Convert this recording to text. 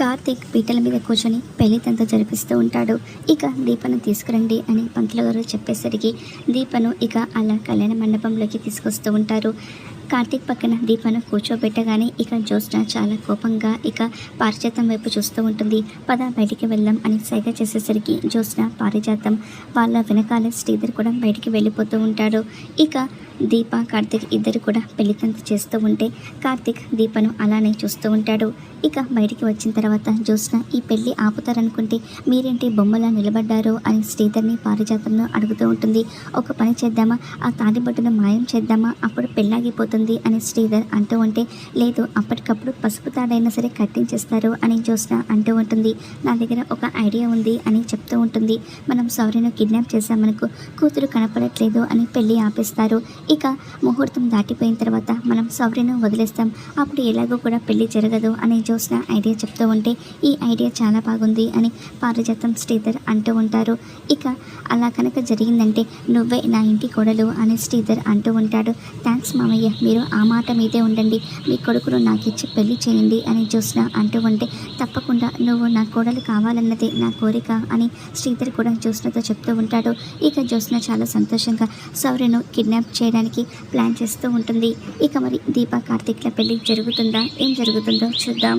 కార్తీక్ పీటల మీద కూర్చొని పెళ్ళి తంతు జరిపిస్తూ ఉంటాడు. ఇక దీపను తీసుకురండి అని పంతులు గారు చెప్పేసరికి దీపను ఇక అలా కళ్యాణ మండపంలోకి తీసుకొస్తూ ఉంటారు. కార్తీక్ పక్కన దీపను కూర్చోబెట్టగానే ఇక జ్యోత్స్న చాలా కోపంగా ఇక పారిజాతం వైపు చూస్తూ ఉంటుంది. పద బయటికి వెళ్దాం అని సైగ చేసేసరికి జ్యోత్స్న పారిజాతం వాళ్ళ వెనకాల శ్రీధర్ కూడా బయటికి వెళ్ళిపోతూ ఉంటాడు. ఇక దీప కార్తీక్ ఇద్దరు కూడా పెళ్ళితంతు చేస్తూ ఉంటే కార్తీక్ దీపను అలానే చూస్తూ ఉంటాడు. ఇక బయటికి వచ్చిన తర్వాత జ్యోత్స్న ఈ పెళ్ళి ఆపుతారనుకుంటే మీరేంటి బొమ్మలా నిలబడ్డారు అని శ్రీధర్ని పారిజాతంలో అడుగుతూ ఉంటుంది. ఒక పని చేద్దామా? ఆ తాడిబొట్టును మాయం చేద్దామా? అప్పుడు పెళ్ళాగిపోతుంది అని శ్రీధర్ అంటూ ఉంటే లేదు అప్పటికప్పుడు పసుపు తాడైనా సరే కట్టించేస్తారు అని జ్యోత్స్న అంటూ ఉంటుంది. నా దగ్గర ఒక ఐడియా ఉంది అని చెప్తూ ఉంటుంది. మనం సౌర్యను కిడ్నాప్ చేశామనుకో కూతురు కనపడట్లేదు అని పెళ్ళి ఆపేస్తారు. ఇక ముహూర్తం దాటిపోయిన తర్వాత మనం సౌర్యను వదిలేస్తాం. అప్పుడు ఎలాగో కూడా పెళ్ళి జరగదు అని జ్యోత్స్న ఐడియా చెప్తూ ఉంటే ఈ ఐడియా చాలా బాగుంది అని పారిజాతం శ్రీధర్ అంటూ ఉంటారు. ఇక అలా కనుక జరిగిందంటే నువ్వే నా ఇంటి కొడలు అని శ్రీధర్ అంటూ ఉంటాడు. థ్యాంక్స్ మామయ్య మీరు ఆ మాట మీదే ఉండండి. మీ కొడుకును నాకు ఇచ్చి పెళ్ళి చేయండి అని జ్యోత్స్న అంటూ ఉంటే తప్పకుండా నువ్వు నా కోడలు కావాలన్నదే నా కోరిక అని శ్రీధర్ కూడా జ్యోత్స్నతో చెప్తూ ఉంటాడు. ఇక జ్యోత్స్న చాలా సంతోషంగా సౌర్యను కిడ్నాప్ చేయడానికి ప్లాన్ చేస్తూ ఉంటుంది. ఇక మరి దీపా కార్తిక్ల పెళ్ళి జరుగుతుందా? ఏం జరుగుతుందో చూద్దాం.